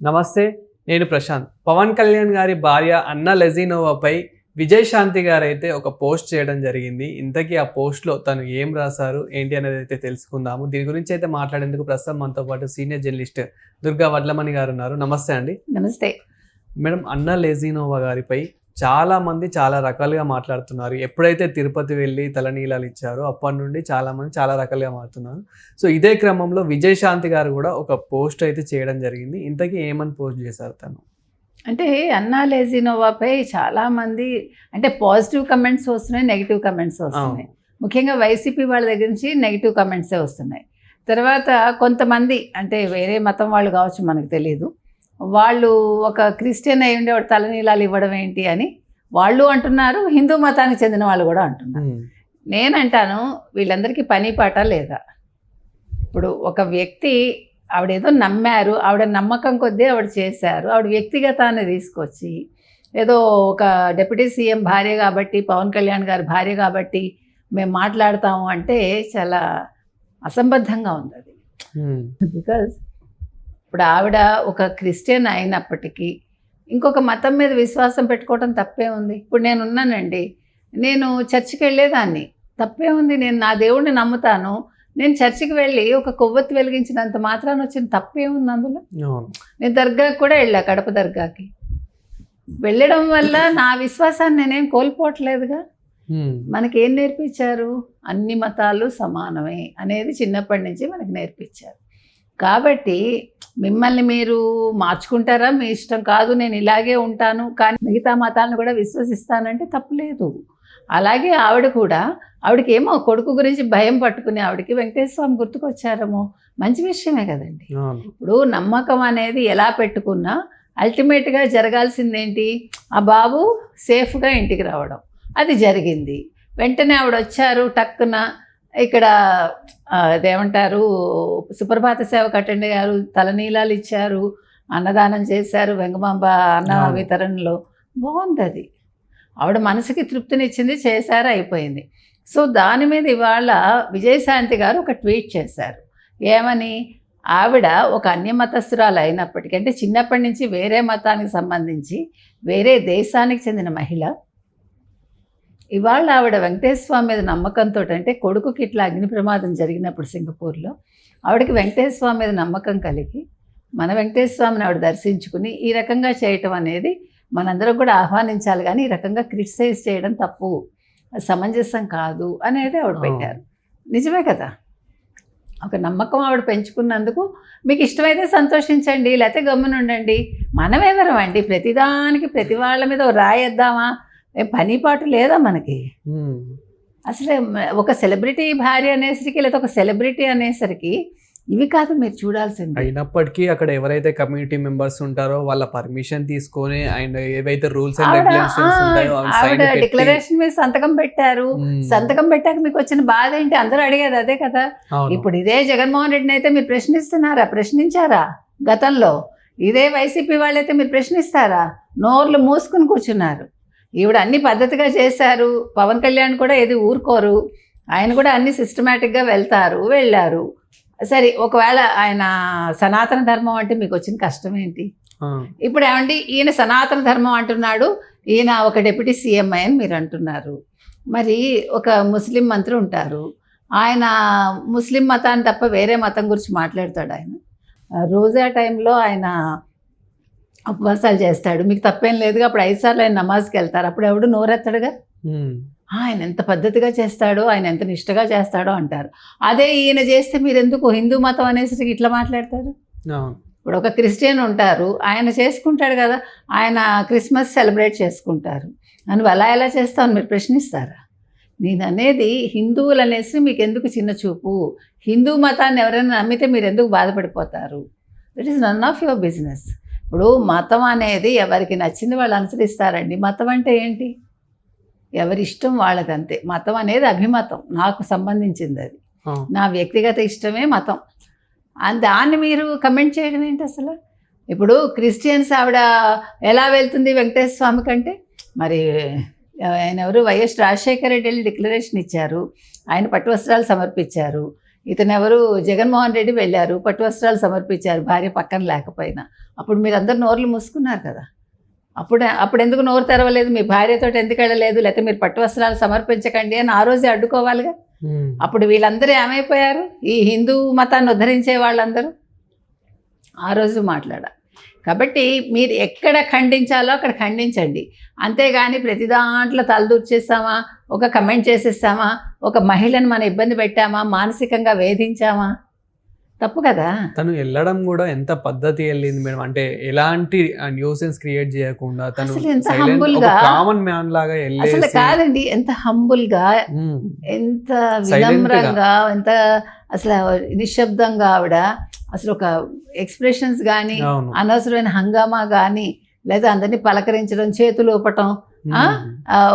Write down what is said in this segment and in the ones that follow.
నమస్తే నేను ప్రశాంత్. పవన్ కళ్యాణ్ గారి భార్య అన్న లెజినోవాపై విజయశాంతి గారు అయితే ఒక పోస్ట్ చేయడం జరిగింది. ఇంతకీ ఆ పోస్ట్లో తను ఏం రాశారు ఏంటి అనేది అయితే తెలుసుకుందాము. దీని గురించి అయితే మాట్లాడేందుకు ప్రస్తుతం మనతో పాటు సీనియర్ జర్నలిస్ట్ దుర్గా వడ్లమణి గారు ఉన్నారు. నమస్తే అండి. నమస్తే. మేడం అన్న లెజినోవా గారిపై చాలా మంది చాలా రకాలుగా మాట్లాడుతున్నారు. ఎప్పుడైతే తిరుపతి వెళ్ళి తలనీలాలు ఇచ్చారో అప్పటి నుండి చాలా మంది చాలా రకాలుగా మాట్లాడుతున్నారు సో ఇదే క్రమంలో విజయశాంతి గారు కూడా ఒక పోస్ట్ అయితే చేయడం జరిగింది. ఇంతకీ ఏమని పోస్ట్ చేశారు తను? అంటే అన్నా లేజినోవాపై చాలామంది అంటే పాజిటివ్ కమెంట్స్ వస్తున్నాయి నెగిటివ్ కమెంట్స్ వస్తున్నాయి. ముఖ్యంగా వైసీపీ వాళ్ళ దగ్గర నుంచి నెగిటివ్ కమెంట్సే వస్తున్నాయి. తర్వాత కొంతమంది అంటే వేరే మతం వాళ్ళు కావచ్చు మనకు తెలియదు. వాళ్ళు ఒక క్రిస్టియన్ అయి ఉండే వాడు తలనీలాలు ఇవ్వడం ఏంటి అని వాళ్ళు అంటున్నారు హిందూ మతానికి చెందిన వాళ్ళు కూడా అంటున్నారు. నేనంటాను వీళ్ళందరికీ పని పాట లేదా? ఇప్పుడు ఒక వ్యక్తి ఆవిడేదో నమ్మారు ఆవిడ నమ్మకం కొద్దీ ఆవిడ చేశారు ఆవిడ వ్యక్తిగతాన్ని తీసుకొచ్చి ఏదో ఒక డిప్యూటీ సీఎం భార్య కాబట్టి పవన్ కళ్యాణ్ గారి భార్య కాబట్టి మేము మాట్లాడతాము అంటే చాలా అసంబద్ధంగా ఉంది అది. బికాజ్ ఇప్పుడు ఆవిడ ఒక క్రిస్టియన్ అయినప్పటికీ ఇంకొక మతం మీద విశ్వాసం పెట్టుకోవడం తప్పే ఉంది. ఇప్పుడు నేను ఉన్నానండి నేను చర్చికి వెళ్ళేదాన్ని. తప్పే ఉంది. నేను నా దేవుడిని నమ్ముతాను. నేను చర్చికి వెళ్ళి ఒక కొవ్వొత్తి వెలిగించినంత మాత్రాన వచ్చిన తప్పే ఉంది అందులో. నేను దర్గాకి కూడా వెళ్ళా కడప దర్గాకి. వెళ్ళడం వల్ల నా విశ్వాసాన్ని నేనేం కోల్పోవట్లేదుగా. మనకి ఏం నేర్పించారు? అన్ని మతాలు సమానమే అనేది చిన్నప్పటి నుంచి మనకి నేర్పించారు. కాబట్టి మిమ్మల్ని మీరు మార్చుకుంటారా? మీ ఇష్టం కాదు నేను ఇలాగే ఉంటాను. కానీ మిగతా మతాలను కూడా విశ్వసిస్తానంటే తప్పులేదు. అలాగే ఆవిడ కూడా ఆవిడకి ఏమో కొడుకు గురించి భయం పట్టుకుని ఆవిడకి వెంకటేశ్వర స్వామి గుర్తుకొచ్చారేమో. మంచి విషయమే కదండి. ఇప్పుడు నమ్మకం అనేది ఎలా పెట్టుకున్నా అల్టిమేట్గా జరగాల్సిందేంటి? ఆ బాబు సేఫ్గా ఇంటికి రావడం. అది జరిగింది. వెంటనే ఆవిడ వచ్చారు టక్కున ఇక్కడ అదేమంటారు సుప్రభాత సేవ కట్టండి గారు తలనీలాలు ఇచ్చారు అన్నదానం చేశారు వెంగమాంబ అన్న. వితరణలో. బాగుంది అది ఆవిడ మనసుకి తృప్తినిచ్చింది చేశారు అయిపోయింది. సో దాని మీద ఇవాళ విజయశాంతి గారు ఒక ట్వీట్ చేశారు. ఏమని? ఆవిడ ఒక అన్యమతస్థురాలు అయినప్పటికీ అంటే చిన్నప్పటి నుంచి వేరే మతానికి సంబంధించి వేరే దేశానికి చెందిన మహిళ ఇవాళ ఆవిడ వెంకటేశ్వర స్వామి మీద నమ్మకంతో అంటే కొడుకుకి ఇట్లా అగ్ని ప్రమాదం జరిగినప్పుడు సింగపూర్లో ఆవిడకి వెంకటేశ్వర స్వామి మీద నమ్మకం కలిగి మన వెంకటేశ్వర స్వామిని ఆవిడ దర్శించుకుని ఈ రకంగా చేయటం అనేది మనందరం కూడా ఆహ్వానించాలి. కానీ ఈ రకంగా క్రిటిసైజ్ చేయడం తప్పు సమంజసం కాదు అనేది ఆవిడ పెట్టారు. నిజమే కదా? ఒక నమ్మకం ఆవిడ పెంచుకున్నందుకు మీకు ఇష్టమైతే సంతోషించండి లేకపోతే గమ్మునుండండి. మనం ఎవరం అండి ప్రతిదానికి ప్రతి వాళ్ళ మీద రాయేద్దామా ఏం పని పాటు లేదా మనకి. అసలు ఒక సెలబ్రిటీ భార్య అనేసరికి లేదా ఒక సెలబ్రిటీ అనేసరికి ఇవి కాదు మీరు చూడాల్సింది. అయినప్పటికీ అక్కడ ఎవరైతే కమ్యూనిటీ మెంబర్స్ ఉంటారో వాళ్ళ పర్మిషన్ తీసుకొని అండ్ ఏవైతే రూల్స్ అండ్ డిక్లరేషన్ మీద సంతకం పెట్టారు. సంతకం పెట్టాక మీకు వచ్చిన బాధ ఏంటి? అందరూ అడిగేది అదే కదా. ఇప్పుడు ఇదే జగన్మోహన్ రెడ్డిని అయితే మీరు ప్రశ్నిస్తున్నారా? ప్రశ్నించారా గతంలో? ఇదే వైసీపీ వాళ్ళైతే మీరు ప్రశ్నిస్తారా? నోర్లు మూసుకుని కూర్చున్నారు. ఈవిడ అన్ని పద్ధతిగా చేశారు. పవన్ కళ్యాణ్ కూడా ఏది ఊరుకోరు. ఆయన కూడా అన్ని సిస్టమేటిక్గా వెళ్తారు వెళ్ళారు. సరే ఒకవేళ ఆయన సనాతన ధర్మం అంటే మీకు వచ్చిన కష్టం ఏంటి? ఇప్పుడు ఏమండి ఈయన సనాతన ధర్మం అంటున్నాడు ఈయన ఒక డెప్యూటీ సీఎం అని మీరు అంటున్నారు. మరి ఒక ముస్లిం మంత్రి ఉంటారు. ఆయన ముస్లిం మతాన్ని తప్ప వేరే మతం గురించి మాట్లాడతాడు ఆయన. రోజా టైంలో ఆయన ఉపవాసాలు చేస్తాడు. మీకు తప్పేం లేదుగా అప్పుడు ఐదు సార్లు ఆయన నమాజ్కి వెళ్తారు. అప్పుడు ఎవడు నోరెత్తడుగా. ఆయన ఎంత పద్ధతిగా చేస్తాడో ఆయన ఎంత నిష్టగా చేస్తాడో అంటారు. అదే ఈయన చేస్తే మీరు ఎందుకు హిందూ మతం అనేసి ఇట్లా మాట్లాడతారు. ఇప్పుడు ఒక క్రిస్టియన్ ఉంటారు. ఆయన చేసుకుంటాడు కదా. ఆయన క్రిస్మస్ సెలబ్రేట్ చేసుకుంటారు. నువ్వు అలా ఎలా చేస్తావు మీరు ప్రశ్నిస్తారా? నేను అనేది హిందువులు అనేసి మీకు ఎందుకు చిన్న చూపు? హిందూ మతాన్ని ఎవరైనా నమ్మితే మీరు ఎందుకు బాధపడిపోతారు? That is none of your business ఇప్పుడు మతం అనేది ఎవరికి నచ్చింది వాళ్ళు అనుసరిస్తారండి మతం అంటే ఏంటి? ఎవరి ఇష్టం వాళ్ళదంతే. మతం అనేది అభిమతం నాకు సంబంధించింది అది. నా వ్యక్తిగత ఇష్టమే మతం. దాన్ని మీరు కమెంట్ చేయడం ఏంటి అసలు? ఇప్పుడు క్రిస్టియన్స్ ఆవిడ ఎలా వెళ్తుంది వెంకటేశ్వర స్వామి కంటే? మరి ఆయన ఎవరు? వైఎస్ రాజశేఖర రెడ్డి వెళ్ళి డిక్లరేషన్ ఇచ్చారు. ఆయన పట్టు వస్త్రాలు సమర్పించారు. ఇతను ఎవరు జగన్మోహన్ రెడ్డి వెళ్ళారు పట్టు వస్త్రాలు సమర్పించారు భార్య పక్కన లేకపోయినా. అప్పుడు మీరు అందరు నోర్లు మూసుకున్నారు కదా. అప్పుడు అప్పుడు ఎందుకు నోరు తెరవలేదు? మీ భార్యతో ఎందుకు వెళ్ళలేదు? లేకపోతే మీరు పట్టు వస్త్రాలు సమర్పించకండి అని ఆ రోజే అడ్డుకోవాలిగా. అప్పుడు వీళ్ళందరూ ఏమైపోయారు? ఈ హిందూ మతాన్ని ఉద్ధరించే వాళ్ళందరూ ఆ రోజు మాట్లాడాలి కాబట్టి మీరు ఎక్కడ ఖండించాలో అక్కడ ఖండించండి. అంతేగాని ప్రతి దాంట్లో తలదూర్చేస్తామా? ఒక కమెంట్ చేసేస్తామా? ఒక మహిళను మనం ఇబ్బంది పెట్టామా? మానసికంగా వేధించామా? తప్పు కదా? తను వెళ్ళడం కూడా ఎంత పద్ధతి వెళ్ళింది మేడం? అంటే ఎలాంటి న్యూసెన్స్ క్రియేట్ చేయకుండా తను ఎంత ఒక గా- కామన్ మ్యాన్ లాగా అసలు కాదండి ఎంత హంబుల్గా ఉమ్, ఎంత గా. వినమ్రంగా ఎంత అసలు నిశ్శబ్దంగా ఆవిడ అసలు ఒక ఎక్స్ప్రెషన్స్ కానీ అనవసరమైన హంగామా కానీ లేదా అందరినీ పలకరించడం చేతులు ఊపటం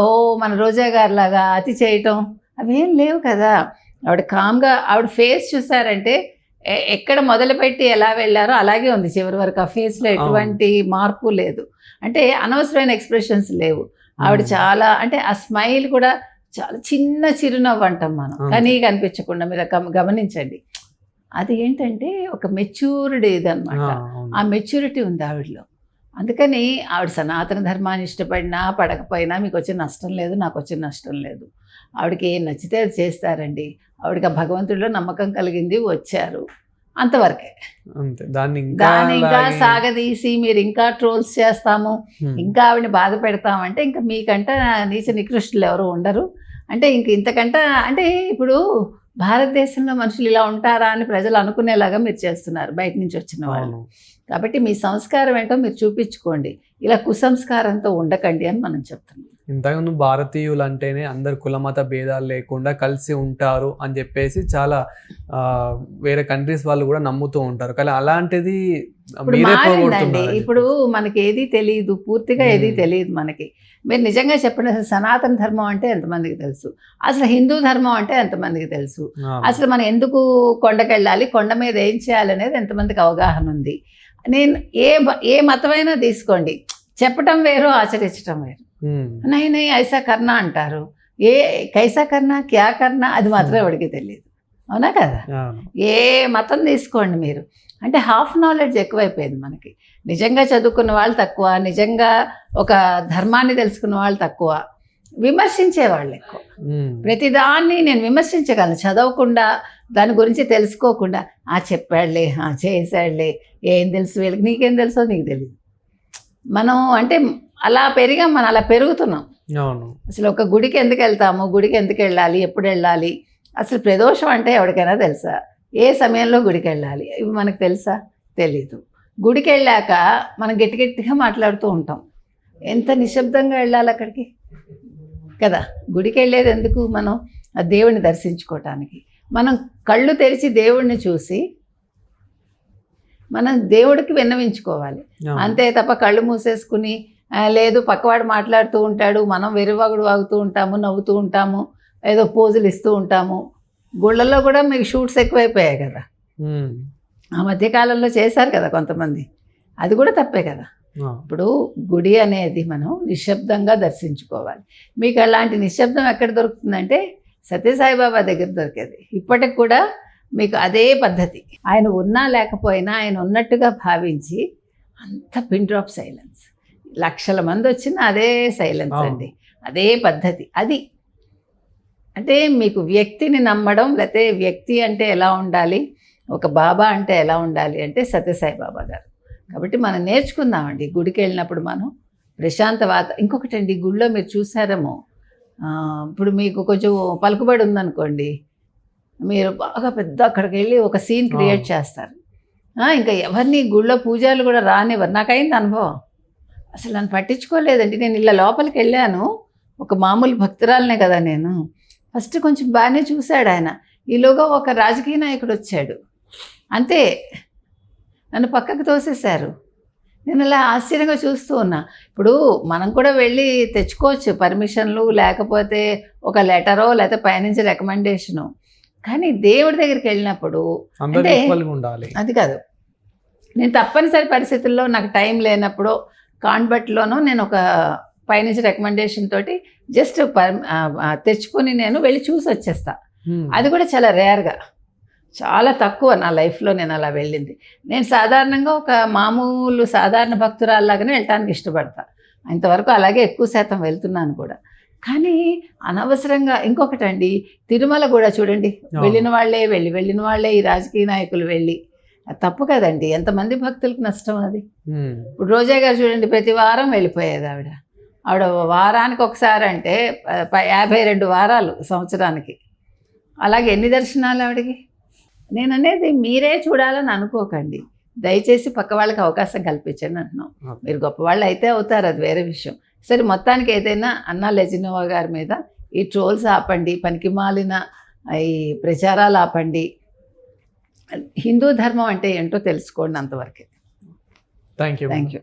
ఓ మన రోజా గారి లాగా అతి చేయటం అవేం లేవు కదా. ఆవిడ కామ్గా ఆవిడ ఫేస్ చూసారంటే ఎక్కడ మొదలుపెట్టి ఎలా వెళ్ళారో అలాగే ఉంది. చివరి వరకు ఆ ఫేస్లో ఎటువంటి మార్పు లేదు. అంటే అనవసరమైన ఎక్స్ప్రెషన్స్ లేవు. ఆవిడ. చాలా అంటే ఆ స్మైల్ కూడా చాలా చిన్న చిరునవ్వు అంటాం మనం. కానీ కనిపించకుండా మీరు గమ- గమనించండి. అది ఏంటంటే ఒక మెచ్యూర్డ్ అవును. ఆ మెచ్యూరిటీ ఉంది ఆవిడలో. అందుకని ఆవిడ సనాతన ధర్మాన్ని ఇష్టపడినా పడకపోయినా మీకు వచ్చే నష్టం లేదు నాకు వచ్చే నష్టం లేదు. ఆవిడకి ఏం నచ్చితే అది చేస్తారండి. ఆవిడకి ఆ భగవంతుడిలో నమ్మకం కలిగింది వచ్చారు. అంతవరకే. అంతే. దాన్ని ఇంకా దాన్ని ఇంకా సాగదీసి మీరు ఇంకా ట్రోల్స్ చేస్తాము. ఇంకా ఆవిడని బాధ పెడతామంటే ఇంకా మీకంట నీచ నికృష్టులు ఎవరు ఉండరు. అంటే ఇంక ఇంతకంట అంటే ఇప్పుడు భారతదేశంలో మనుషులు ఇలా ఉంటారా అని ప్రజలు అనుకునేలాగా మీరు చేస్తున్నారు బయట నుంచి వచ్చిన వాళ్ళు. కాబట్టి మీ సంస్కారం ఏంటో మీరు చూపించుకోండి. ఇలా కుసంస్కారంతో ఉండకండి అని మనం చెప్తున్నాం. ఇంతకుముందు భారతీయులు అంటేనే అందరు కులమత భేదాలు లేకుండా కలిసి ఉంటారు అని చెప్పేసి చాలా ఆ, వేరే కంట్రీస్ వాళ్ళు కూడా నమ్ముతూ ఉంటారు. కానీ అలాంటిది ఇప్పుడు మారిందండి. మనకి ఏది తెలియదు పూర్తిగా ఏది. తెలియదు మనకి. మీరు నిజంగా చెప్పండి అసలు సనాతన ధర్మం అంటే ఎంతమందికి తెలుసు? అసలు హిందూ ధర్మం అంటే ఎంతమందికి తెలుసు? అసలు మనం ఎందుకు కొండకెళ్ళాలి? కొండ మీద ఏం చేయాలనేది ఎంతమందికి అవగాహన ఉంది? నేను ఏ ఏ మతమైనా తీసుకోండి. చెప్పటం వేరు ఆచరించటం వేరు. నై నై ఐసా కర్నా అంటారు. ఏ కైసా కర్నా క్యా కర్నా అది మాత్రం Hmm. ఎవరికి తెలియదు. అవునా కదా? ఏ మతం తీసుకోండి మీరు. అంటే హాఫ్ నాలెడ్జ్ ఎక్కువైపోయింది మనకి. నిజంగా చదువుకున్న వాళ్ళు తక్కువ నిజంగా ఒక ధర్మాన్ని తెలుసుకున్న వాళ్ళు తక్కువ విమర్శించే వాళ్ళు ఎక్కువ. ప్రతిదాన్ని నేను విమర్శించగలను. చదవకుండా దాని గురించి తెలుసుకోకుండా ఆ చెప్పాడులే ఆ చేశాడులే ఏం తెలుసు వీళ్ళకి? నీకేం తెలుసో నీకు తెలియదు మనం అంటే అలా పెరిగాం మనం అలా పెరుగుతున్నాం. అవును. అసలు ఒక గుడికి ఎందుకు వెళ్తాము? గుడికి ఎందుకు వెళ్ళాలి? ఎప్పుడు వెళ్ళాలి? అసలు ప్రదోషం అంటే ఎవరికైనా తెలుసా? ఏ సమయంలో గుడికి వెళ్ళాలి? ఇవి మనకు తెలుసా? తెలీదు. గుడికి వెళ్ళాక మనం గట్టి గట్టిగా మాట్లాడుతూ ఉంటాం. ఎంత నిశ్శబ్దంగా వెళ్ళాలి అక్కడికి? కదా గుడికి వెళ్ళేది ఎందుకు మనం? ఆ దేవుడిని దర్శించుకోవటానికి మనం కళ్ళు తెరిచి దేవుడిని చూసి మనం దేవుడికి విన్నవించుకోవాలి. అంతే తప్ప కళ్ళు మూసేసుకుని "ఆ, లేదు పక్కవాడు మాట్లాడుతూ ఉంటాడు మనం వెరువాగుడు వాగుతూ ఉంటాము నవ్వుతూ ఉంటాము ఏదో పోజులు ఇస్తూ ఉంటాము. గుళ్ళల్లో కూడా మీకు షూట్స్ ఎక్కువైపోయాయి కదా. ఆ మధ్యకాలంలో చేశారు కదా కొంతమంది. అది కూడా తప్పే కదా. ఇప్పుడు గుడి అనేది మనం నిశ్శబ్దంగా దర్శించుకోవాలి. మీకు అలాంటి నిశ్శబ్దం ఎక్కడ దొరుకుతుందంటే సత్యసాయిబాబా దగ్గర దొరికేది. ఇప్పటికి కూడా మీకు అదే పద్ధతి. ఆయన ఉన్నా లేకపోయినా ఆయన ఉన్నట్టుగా భావించి అంత పిన్ డ్రాప్ సైలెన్స్ లక్షల మంది వచ్చినా అదే సైలెన్స్. అండి. అదే పద్ధతి. అది అంటే మీకు వ్యక్తిని నమ్మడం లేకపోతే వ్యక్తి అంటే ఎలా ఉండాలి ఒక బాబా అంటే ఎలా ఉండాలి అంటే సత్యసాయి బాబా గారు. కాబట్టి మనం నేర్చుకుందామండి. గుడికి వెళ్ళినప్పుడు మనం ప్రశాంత వాత ఇంకొకటి అండి గుడిలో మీరు చూసారేమో ఇప్పుడు మీకు కొంచెం పలుకుబడి ఉందనుకోండి మీరు బాగా పెద్ద అక్కడికి వెళ్ళి ఒక సీన్ క్రియేట్. చేస్తారు. ఇంకా ఎవరిని గుళ్ళో పూజలు కూడా రానివ్వరు. నాకైంది అనుభవం. అసలు నన్ను పట్టించుకోలేదండి. నేను ఇలా లోపలికి వెళ్ళాను. ఒక మామూలు భక్తురాలనే కదా నేను. ఫస్ట్ కొంచెం బాగానే చూశాడు ఆయన. ఈలోగా ఒక రాజకీయ నాయకుడు వచ్చాడు. అంతే. నన్ను పక్కకు తోసేశారు. నేను అలా ఆశ్చర్యంగా చూస్తూ ఉన్నా. ఇప్పుడు మనం కూడా వెళ్ళి తెచ్చుకోవచ్చు పర్మిషన్లు లేకపోతే ఒక లెటరో లేకపోతే పైనుంచి రికమెండేషను. కానీ దేవుడి దగ్గరికి వెళ్ళినప్పుడు అంటే- అది కాదు. నేను తప్పనిసరి పరిస్థితుల్లో నాకు టైం లేనప్పుడు కాన్బట్లోనూ నేను ఒక పైనుంచి రికమెండేషన్ తోటి జస్ట్ తెచ్చుకొని నేను వెళ్ళి చూసి వచ్చేస్తా. ఉమ్. అది కూడా చాలా రేర్గా చాలా తక్కువ నా లైఫ్లో నేను అలా వెళ్ళింది. నేను సాధారణంగా ఒక మామూలు సాధారణ భక్తురాల్లాగానే వెళ్ళటానికి ఇష్టపడతా. ఇంతవరకు అలాగే ఎక్కువ శాతం వెళ్తున్నాను కూడా. కానీ అనవసరంగా ఇంకొకటండి తిరుమల కూడా చూడండి. వెళ్ళిన వాళ్ళే వెళ్ళి వెళ్ళిన వాళ్ళే ఈ రాజకీయ నాయకులు వెళ్ళి తప్పు కదండి. ఎంతమంది భక్తులకు నష్టం అది? ఇప్పుడు రోజా గారు చూడండి ప్రతి వారం వెళ్ళిపోయేది ఆవిడ. ఆవిడ వారానికి ఒకసారి అంటే యాభై రెండు వారాలు సంవత్సరానికి. అలాగే ఎన్ని దర్శనాలు ఆవిడకి? నేను అనేది మీరే చూడాలని అనుకోకండి. దయచేసి పక్క వాళ్ళకి అవకాశం కల్పించండి అంటున్నాం. మీరు గొప్పవాళ్ళు అయితే అవుతారు అది వేరే విషయం. సరే మొత్తానికి ఏదైనా అన్నా లెజినోవా గారి మీద ఈ ట్రోల్స్ ఆపండి పనికి మాలిన ఈ ప్రచారాలు ఆపండి హిందూ ధర్మం అంటే ఏంటో తెలుసుకోండి అంతవరకే. Thank you thank you